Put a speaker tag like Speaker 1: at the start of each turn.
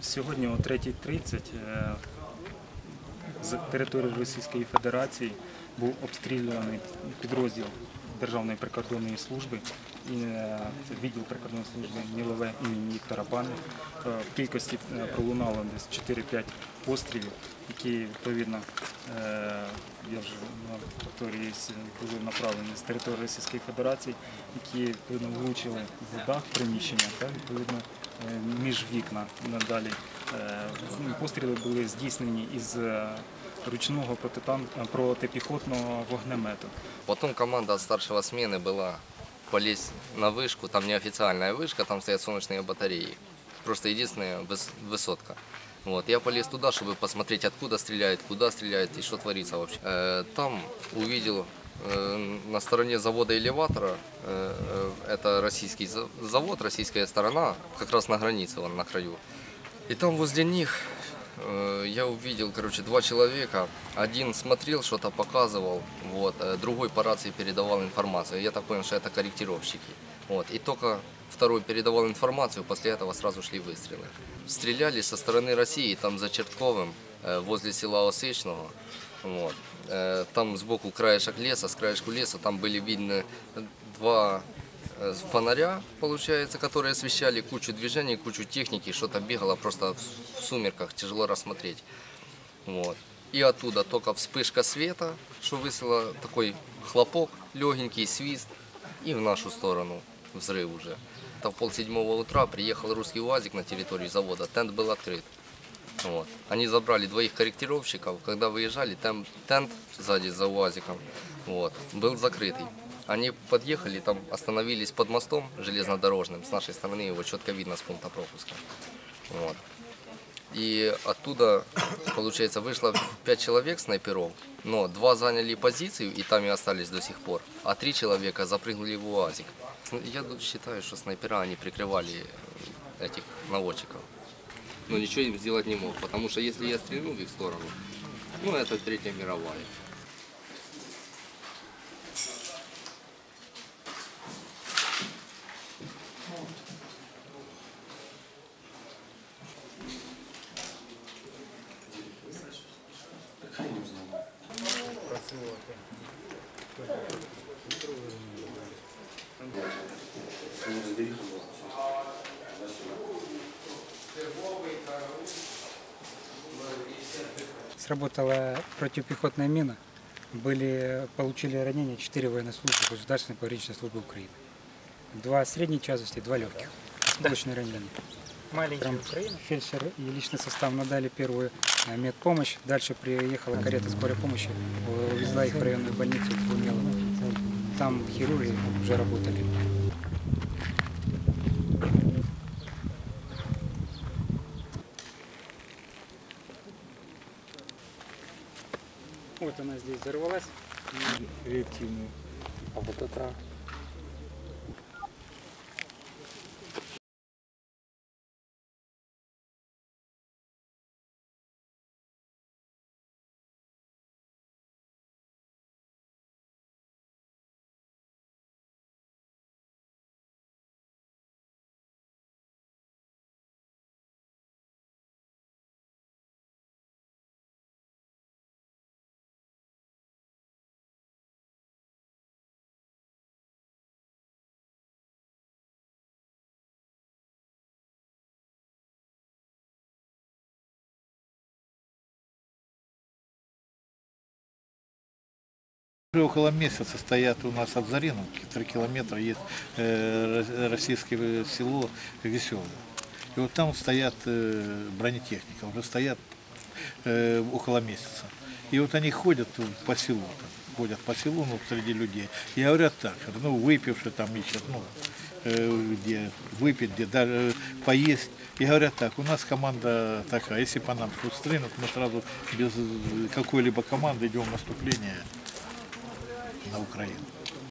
Speaker 1: Сьогодні о 3.30 е, з території Російської Федерації був обстрілюваний підрозділ Державної прикордонної служби і е, відділ прикордонної служби Нілове імені Віктора Пани. Е, В кількості е, пролунало десь 4-5 пострілів, які відповідно, я вже повторююсь, були направлені з території Російської Федерації, які відповідно влучили в дах приміщення та відповідно між вікна надалі. Постріли були здійснені із ручного протитан- протипіхотного вогнемету.
Speaker 2: Потом команда от старшего смены была полезть на вышку, там неофициальная вышка, там стоят солнечные батареи. Просто единственная выс- высотка. Вот. Я полез туда, чтобы посмотреть, откуда стреляют, куда стреляют и что творится вообще. Э, Там увидел э, на стороне завода элеватора, э, э, это российский за- завод, российская сторона, как раз на границе, он на краю. И там возле них я увидел, короче, два человека. Один смотрел, что-то показывал, вот, э, другой по рации передавал информацию. Я так понял, что это корректировщики. Вот. И только второй передавал информацию, после этого сразу шли выстрелы. Стреляли со стороны России, там за Чертковым, э, возле села Осечного. Вот. Э, Там сбоку краешек леса, с краешку леса там были видны два э, фонаря, получается, которые освещали кучу движений, кучу техники, что-то бегало просто в- сумерках, тяжело рассмотреть. Вот. И оттуда только вспышка света, что высыло такой хлопок, легенький свист, и в нашу сторону взрыв уже. Там в полседьмого утра приехал русский УАЗик на территорию завода, тент был открыт. Вот. Они забрали двоих корректировщиков. Когда выезжали, там тент сзади за УАЗиком вот, был закрытый. Они подъехали, там остановились под мостом железнодорожным. С нашей стороны его четко видно с пункта пропуска. Вот. И оттуда, получается, вышло пять человек снайперов, но два заняли позицию и там и остались до сих пор, а три человека запрыгнули в УАЗик. Я считаю, что снайпера они прикрывали этих наводчиков. Но ничего им сделать не мог, потому что если я стрельну в их сторону, ну это Третья мировая.
Speaker 3: Сработала противопехотная мина. Были, получили ранения 4 военнослужащих Государственной пограничной службы Украины. Два средней тяжести, два легких. Осколочные ранения. Прям фельдшер и личный состав надали первую э, медпомощь. Дальше приехала карета скорой помощи, увезла их в районную больницу в Умелово. Там хирурги уже работали. Вот она здесь взорвалась. Реактивную. А вот это
Speaker 4: около месяца стоят у нас от Зариновки, 3 километра есть э, ро- российское село Веселое. И вот там стоят э, бронетехника, уже стоят э, около месяца. И вот они ходят по селу, там, ходят по селу, ну, среди людей, и говорят так, ну, выпившие там ищут, ну, где выпить, где даже поесть. И говорят так, у нас команда такая, если по нам что стринут, мы сразу без какой-либо команды идем в наступление на Украину.